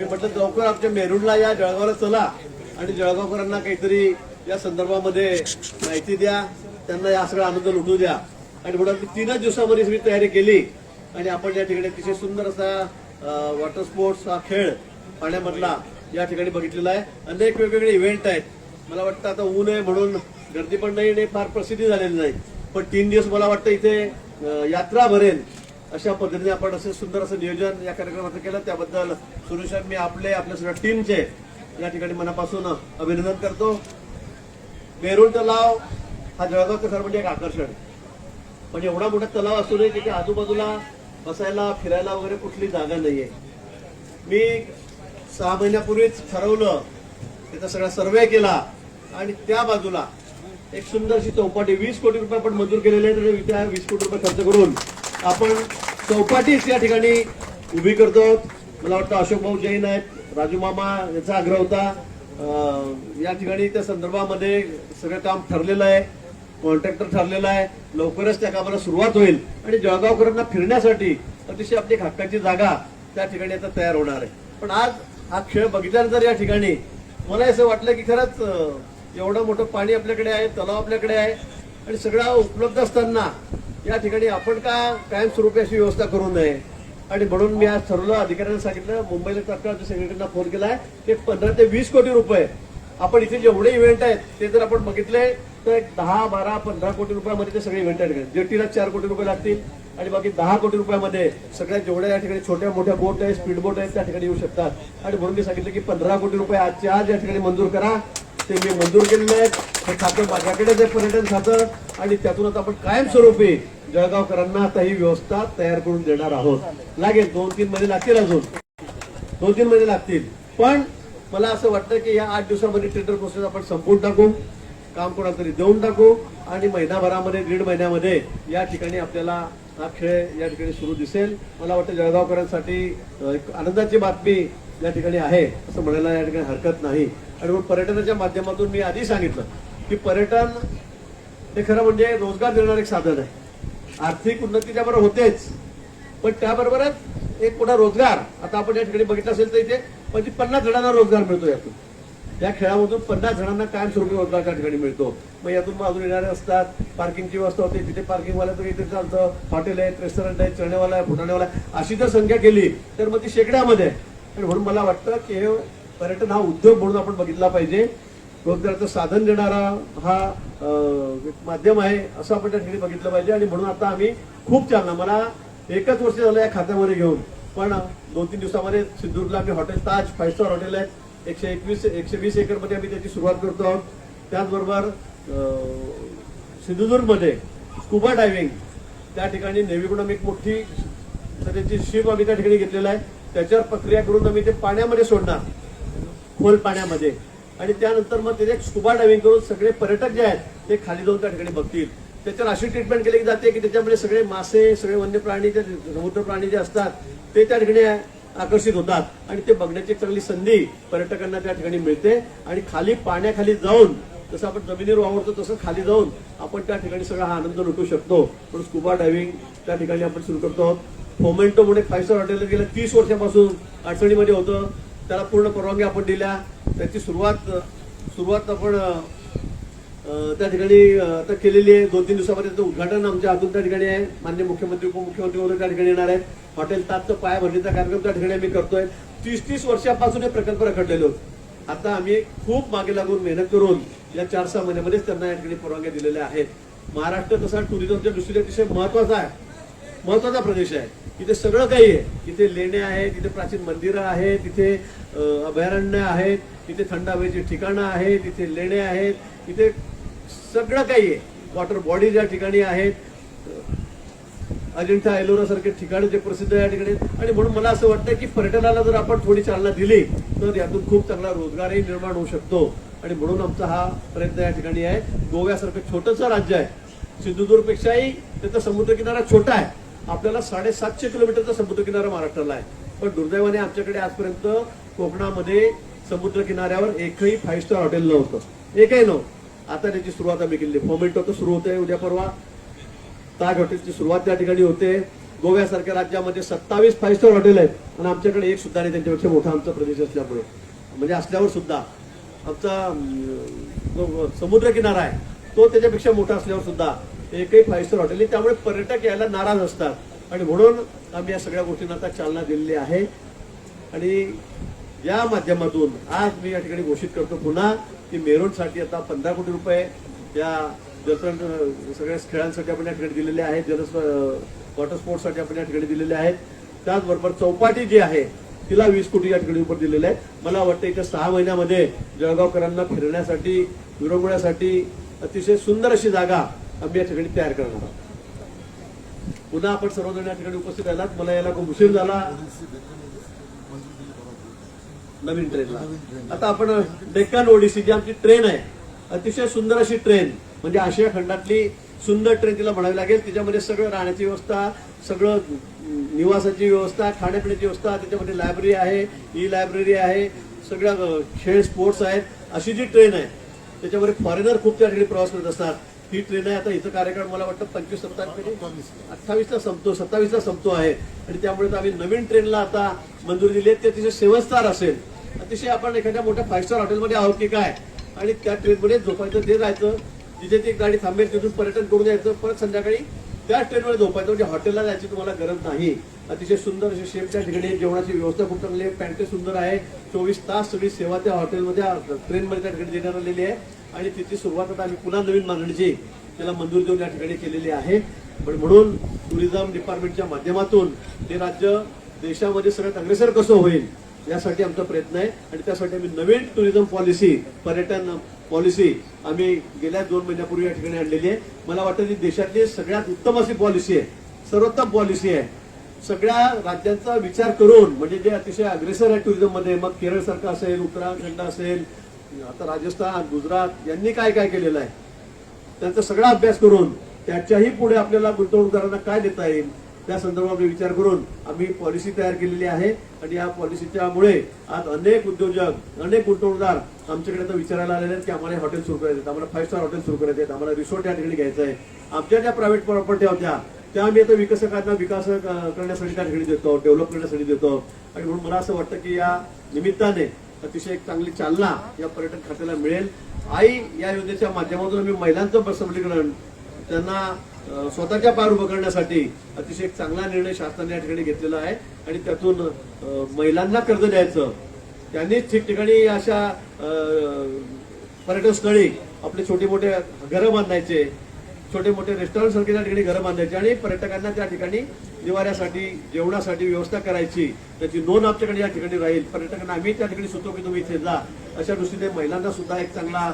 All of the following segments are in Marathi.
मी म्हटलं लवकर आमच्या मेरूडला या जळगावला चला आणि जळगावकरांना काहीतरी या संदर्भामध्ये माहिती द्या. त्यांना या सगळा आनंद लुटू द्या. आणि म्हणून मी तीनच दिवसामध्ये सगळी तयारी केली. आणि आपण या ठिकाणी अतिशय सुंदर असा वॉटर स्पोर्ट्स हा खेळ पाण्यामधला या ठिकाणी बघितलेला आहे. अनेक वेगवेगळे इव्हेंट आहेत. मला वाटतं आता ऊन आहे म्हणून गर्दी पण नाही आणि फार प्रसिद्धी झालेली नाही. पण तीन दिवस मला वाटतं इथे यात्रा भरेल. अशा पद्धतीने आपण असं सुंदर असं नियोजन या कार्यक्रमाचं केलं. त्याबद्दल सुरेश मी आपले आपल्या सगळ्या टीमचे या ठिकाणी मनापासून अभिनंदन करतो. मेरूळ तलाव हा जळगावचं खरं म्हणजे एक आकर्षण. म्हणजे पण एवढा मोठा तलाव असूनही तिथे आजूबाजूला बसायला फिरायला वगैरे कुठली जागा नाहीये. मी सहा महिन्यापूर्वीच ठरवलं त्याचा सगळा सर्वे केला आणि त्या बाजूला एक सुंदरशी चौपाटी वीस कोटी रुपये आपण मंजूर केलेले आहेत. आणि त्या वीस कोटी रुपये खर्च करून आपण चौपाटीच या ठिकाणी उभी करतो मला वाटतं अशोक भाऊ जैन आहेत राजू मामा यांचा आग्रह होता. या ठिकाणी त्या संदर्भामध्ये सगळं काम ठरलेलं आहे कॉन्ट्रॅक्टर ठरलेला आहे. लवकरच त्या कामाला सुरुवात होईल. आणि जळगावकरांना फिरण्यासाठी अतिशय आपली हक्काची जागा त्या ठिकाणी आता तयार होणार आहे. पण आज हा खेळ बघितल्यानंतर या ठिकाणी मला असं वाटलं की खरंच एवढं मोठं पाणी आपल्याकडे आहे तलाव आपल्याकडे आहे. आणि सगळं उपलब्ध असताना या ठिकाणी आपण का कायमस्वरूपी अशी व्यवस्था करू नये? आणि म्हणून मी आज ठरवलं अधिकाऱ्यांना सांगितलं मुंबईला तत्काळ सेक्रेटरीना फोन केलाय ते पंधरा ते वीस कोटी रुपये. आपण इथे जेवढे इव्हेंट आहेत ते जर आपण बघितले तर एक दहा बारा पंधरा कोटी रुपयामध्ये ते सगळे इव्हेंट आहेत. जेटीला चार कोटी रुपये लागतील आणि बाकी दहा कोटी रुपयामध्ये सगळ्या जेवढ्या या ठिकाणी छोट्या मोठ्या बोट आहेत स्पीड बोट आहेत त्या ठिकाणी येऊ शकतात. आणि म्हणून मी सांगितलं की पंधरा कोटी रुपये आजच्या आज या ठिकाणी मंजूर करा. ते मी मंजूर केलेले आहेत. हे खातं माझ्याकडेच आहे पर्यटन खातं आणि त्यातून आता आपण कायमस्वरूपी जळगावकरांना आता ही व्यवस्था तयार करून देणार आहोत. लागेल दोन तीन महिने लागतील अजून. दोन तीन महिने लागतील. पण मला असं वाटतं की या आठ दिवसामध्ये टेंडर प्रोसेस आपण संपवून टाकू काम कोणातरी तरी देऊन टाकू आणि महिनाभरामध्ये दीड महिन्यामध्ये या ठिकाणी आपल्याला हा खेळ या ठिकाणी सुरू दिसेल. मला वाटतं जळगावकरांसाठी एक आनंदाची बातमी या ठिकाणी आहे असं म्हणायला या ठिकाणी हरकत नाही. आणि मग पर्यटनाच्या माध्यमातून मी आधी सांगितलं की पर्यटन हे खरं म्हणजे रोजगार देणारं एक साधन आहे. आर्थिक उन्नती त्याबरोबर होतेच पण त्याबरोबरच एक मोठा रोजगार. आता आपण या ठिकाणी बघितलं असेल तर इथे म्हणजे पन्नास जणांना रोजगार मिळतो यातून. या खेळामधून पन्नास जणांना कायमस्वरूपी रोजगार त्या ठिकाणी मिळतो? मग यातून मग अजून येणारे असतात पार्किंगची व्यवस्था होते. तिथे पार्किंगवाला तर इथे चालतं. हॉटेल आहेत रेस्टॉरंट आहेत चढण्यावाला आहे फुटाण्यावाला आहे. अशी जर संख्या केली तर मग ती शेकड्यामध्ये आहे. म्हणून मला वाटतं की हे पर्यटन हा उद्योग म्हणून आपण बघितला पाहिजे. रोजगाराचं साधन देणारा हा माध्यम आहे असं आपण त्या ठिकाणी बघितलं पाहिजे. आणि म्हणून आता आम्ही खूप चालना मला एकच वर्ष झालं या खात्यामध्ये घेऊन. पण दोन तीन दिवसामध्ये सिंधुदुर्गला आम्ही hotel Taj five star hotel आहेत एकशे एकवीस एकशे वीस एकरमध्ये आम्ही त्याची सुरुवात करतो आहोत. त्याचबरोबर सिंधुदुर्गमध्ये स्कुबा डायव्हिंग त्या ठिकाणी नेव्हीकडून आम्ही एक मोठी त्याची शिप आम्ही त्या ठिकाणी घेतलेला आहे. त्याच्यावर प्रक्रिया करून आम्ही ते पाण्यामध्ये सोडणार. खोल पाण्यामध्ये. आणि त्यानंतर मग तिथे स्कुबा डायव्हिंग करून सगळे पर्यटक जे आहेत ते खाली जाऊन त्या ठिकाणी बघतील. त्याच्यावर अशी ट्रीटमेंट केली जाते की त्याच्यामध्ये सगळे मासे सगळे वन्य प्राणी जे समुद्र प्राणी जे असतात ते त्या ठिकाणी आकर्षित होतात. आणि ते बघण्याची चांगली संधी पर्यटकांना त्या ठिकाणी मिळते. आणि खाली पाण्याखाली जाऊन जसं आपण जमिनीवर वावरतो तसं खाली जाऊन आपण त्या ठिकाणी सगळा हा आनंद लुटू शकतो. पण स्कुबा डायव्हिंग त्या ठिकाणी आपण सुरू करतो. आहोत फोमेंटो म्हणून फायव्ह स्टार हॉटेल गेल्या तीस वर्षापासून अडचणीमध्ये होतं. त्याला पूर्ण परवानगी आपण दिल्या. त्याची सुरुवात सुरुवात आपण त्या ठिकाणी आता केलेली आहे. दोन तीन दिवसामध्ये त्याचं उद्घाटन आमच्या हातून त्या ठिकाणी आहे. मान्य मुख्यमंत्री उपमुख्यमंत्री वगैरे त्या ठिकाणी येणार आहेत. हॉटेल ताजचं पाया भरणीचा कार्यक्रम त्या ठिकाणी आम्ही करतोय. तीस तीस वर्षापासून हे प्रकल्प रखडलेले होते. आता आम्ही खूप मागे लागून मेहनत करून या चार सहा महिन्यामध्येच त्यांना या ठिकाणी परवानग्या दिलेल्या आहेत. महाराष्ट्र तसा टुरिझमच्या दृष्टीने अतिशय महत्त्वाचा आहे. महत्त्वाचा प्रदेश आहे. इथे सगळं काही आहे. इथे लेण्या आहेत इथे प्राचीन मंदिरं आहेत तिथे अभयारण्य आहेत इथे थंड हवेची ठिकाणं आहेत तिथे लेणे आहेत इथे सगळं काही आहे. वॉटर बॉडीज या ठिकाणी आहेत. अजिंठा एलोरा सारखे ठिकाण जे प्रसिद्ध आहे या ठिकाणी आणि म्हणून मला असं वाटतं की पर्यटनाला जर आपण थोडी चालना दिली तर यातून खूप चांगला रोजगारही निर्माण होऊ शकतो. आणि म्हणून आमचा हा प्रयत्न या ठिकाणी आहे. गोव्यासारखं छोटंसं राज्य आहे. सिंधुदुर्गपेक्षाही त्याचा समुद्रकिनारा छोटा आहे. आपल्याला साडेसातशे किलोमीटरचा समुद्र किनारा महाराष्ट्राला आहे. पण दुर्दैवाने आमच्याकडे आजपर्यंत कोकणामध्ये समुद्र किनाऱ्यावर एकही फाईव्ह स्टार हॉटेल नव्हतं. एकही नव्हतं. आता त्याची सुरुवात आम्ही केली. फोमेंटो तर सुरू होते उद्या परवा ताज हॉटेलची सुरुवात त्या ठिकाणी होते. गोव्यासारख्या राज्यामध्ये सत्तावीस फाईव्ह स्टार हॉटेल आहेत. आणि आमच्याकडे एक सुद्धा नाही. त्यांच्यापेक्षा मोठा आमचा प्रदेश असल्यामुळे. म्हणजे असल्यावर सुद्धा आमचा जो समुद्र किनारा आहे तो त्याच्यापेक्षा मोठा असल्यावर सुद्धा एकही फाईव्ह स्टार हॉटेल नाही. त्यामुळे पर्यटक यायला नाराज असतात. आणि म्हणून आम्ही या सगळ्या गोष्टींना आता चालना दिलेली आहे. आणि या माध्यमातून आज मी या ठिकाणी घोषित करतो पुन्हा की मेरूनसाठी आता पंधरा कोटी रुपये या जलतरण सगळ्या खेळांसाठी आपण या ठिकाणी दिलेले आहेत. जल वॉटर स्पोर्ट्ससाठी आपण या ठिकाणी दिलेले आहेत. त्याचबरोबर चौपाटी जी आहे तिला वीस कोटी या ठिकाणी उपट दिलेले आहेत. मला वाटतं इथं सहा महिन्यामध्ये जळगावकरांना फिरण्यासाठी विरंगुळ्यासाठी अतिशय सुंदर अशी जागा आम्ही या ठिकाणी तयार करणार आहोत. पुन्हा आपण सर्वजण या ठिकाणी उपस्थित राहिलात. मला याला खूप उशीर झाला. नवीन ट्रेनला आता आपण डेक्कन ओडिसी जी आमची ट्रेन आहे अतिशय सुंदर अशी ट्रेन म्हणजे आशिया खंडातली सुंदर ट्रेन तिला म्हणावी लागेल. तिच्यामध्ये सगळं राहण्याची व्यवस्था सगळं निवासाची व्यवस्था खाण्यापिण्याची व्यवस्था त्याच्यामध्ये लायब्ररी आहे ई लायब्ररी आहे सगळ्या खेळ स्पोर्ट्स आहेत. अशी जी ट्रेन आहे त्याच्यामध्ये फॉरेनर खूप त्या ठिकाणी प्रवास करत असतात. ही ट्रेन आहे. आता इथं कार्यक्रम मला वाटतं पंचवीस सत्तावीस अठ्ठावीसला संपतो सत्तावीसला संपतो आहे. आणि त्यामुळे आम्ही नवीन ट्रेनला आता मंजुरी दिली आहे. ते अतिशय सेवन स्टार असेल. अतिशय आपण एखाद्या मोठ्या फाईव्ह स्टार हॉटेलमध्ये आहोत की काय? आणि त्या ट्रेनमध्ये झोपायचं ते जायचं जिथे ती गाडी थांबेल तिथून पर्यटन करून यायचं परत संध्याकाळी त्या ट्रेनमध्ये झोपायचं. म्हणजे हॉटेलला जायची तुम्हाला गरज नाही. अतिशय सुंदर अशी शेफ त्या ठिकाणी जेवणाची व्यवस्था खूप चांगली आहे. पॅन्टे सुंदर आहे. चोवीस तास सगळी सेवा त्या हॉटेलमध्ये ट्रेनमध्ये त्या ठिकाणी देण्यात आलेली आहे. आणि तिची सुरुवात आता आम्ही पुन्हा नवीन मागणीची त्याला मंजूर देऊन या ठिकाणी केलेली आहे. पण म्हणून टुरिझम डिपार्टमेंटच्या माध्यमातून हे राज्य देशामध्ये सगळ्यात अग्रेसर कसं होईल यासाठी आमचा प्रयत्न आहे. आणि त्यासाठी आम्ही नवीन टुरिझम पॉलिसी पर्यटन पॉलिसी आम्ही गेल्या दोन महिन्यापूर्वी या ठिकाणी आणलेली आहे. मला वाटतं ती देशातली सगळ्यात उत्तम अशी पॉलिसी आहे. सर्वोत्तम पॉलिसी आहे. सगळ्या राज्यांचा विचार करून म्हणजे जे अतिशय अग्रेसर आहे टुरिझममध्ये मग केरळ सारखं असेल उत्तराखंड असेल आता राजस्थान गुजरात यांनी काय काय केलेलं आहे? त्यांचा सगळा अभ्यास करून त्याच्याही पुढे आपल्याला गुंतवणूकदारांना काय देता येईल त्या संदर्भात विचार करून आम्ही पॉलिसी तयार केलेली आहे. आणि या पॉलिसीच्या मुळे आज अनेक उद्योजक अनेक गुंतवणूकदार आमच्याकडे आता विचारायला आलेले आहेत की आम्हाला हॉटेल सुरू करायचे आम्हाला फाईव्ह स्टार हॉटेल सुरू करायचे आहेत आम्हाला रिसॉर्ट या ठिकाणी घ्यायचं आहे. आमच्या ज्या प्रायव्हेट प्रॉपर्टी होत्या त्या आम्ही आता विकसकांना विकास करण्यासाठी त्या ठिकाणी देतो डेव्हलप करण्यासाठी देतो. आणि म्हणून मला असं वाटतं की या निमित्ताने अतिशय एक चांगली चालना या पर्यटन खात्याला मिळेल. आई या योजनेच्या माध्यमातून आम्ही महिलांचं सबलीकरण त्यांना स्वतःच्या पार उभं करण्यासाठी अतिशय एक चांगला निर्णय शासनाने या ठिकाणी घेतलेला आहे. आणि त्यातून महिलांना कर्ज द्यायचं. त्यांनीच ठिकठिकाणी अशा पर्यटन स्थळी आपले छोटे मोठे घरं बांधायचे. छोटे मोठे रेस्टॉरंट सारखे त्या ठिकाणी घरं बांधायचे आणि पर्यटकांना त्या ठिकाणी निवाऱ्यासाठी जेवणासाठी व्यवस्था करायची त्याची नोंद आमच्याकडे या ठिकाणी राहील. पर्यटकांना आम्ही त्या ठिकाणी सुचतो की तुम्ही इथे जा. अशा दृष्टीने महिलांना सुद्धा एक चांगला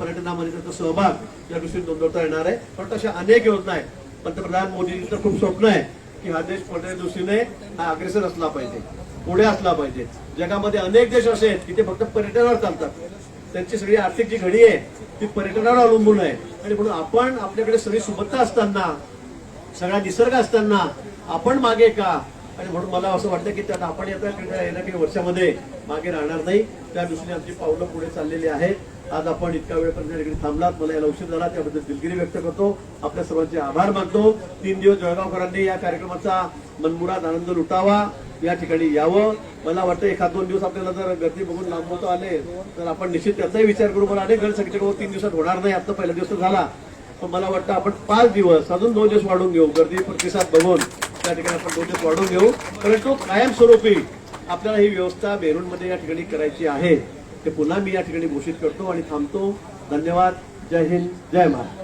पर्यटनामध्ये त्याचा सहभाग या दृष्टीने नोंदवता येणार आहे. पण तशा अनेक योजना आहेत. पंतप्रधान मोदींचं खूप स्वप्न आहे की हा देश पर्यटन दृष्टीने हा अग्रेसर असला पाहिजे पुढे असला पाहिजे. जगामध्ये अनेक देश असे आहेत की ते फक्त पर्यटनावर चालतात. त्यांची सगळी आर्थिक जी घडी आहे ती पर्यटनावर अवलंबून आहे. आणि म्हणून आपण आपल्याकडे सगळी सुबत्ता असताना सगळा निसर्ग असताना आपण मागे का? आणि म्हणून मला असं वाटतं की त्यात आपण येत्या येत्या काही वर्षामध्ये मागे राहणार नाही. त्या दृष्टीने आमची पावलं पुढे चाललेली आहेत. आज आपण इतका वेळपर्यंत इकडे थांबलात. मला याला उशीर झाला. त्याबद्दल दिलगिरी व्यक्त करतो. आपल्या सर्वांचे आभार मानतो. तीन दिवस जळगावकरांनी या कार्यक्रमाचा मनमुराद आनंद लुटावा. या ठिकाणी यावं. मला वाटतं एखाद दोन दिवस आपल्याला जर गर्दी बघून लांबवतो आले तर आपण निश्चित त्याचाही विचार करू. मला अनेक गण संख्येकडे तीन दिवसात होणार नाही. आता पहिला दिवस झाला. पण मला वाटतं आपण पाच दिवस अजून दोन दिवस वाढून घेऊ. गर्दी प्रतिसाद बघून. त्या ठिकाणी आपण दोन दिवस वाढून घेऊ. परंतु कायमस्वरूपी आपल्याला ही व्यवस्था बेरूनमध्ये या ठिकाणी करायची आहे. ते पुन्हा मी या ठिकाणी घोषित करतो आणि थांबतो. धन्यवाद. जय हिंद. जय महाराज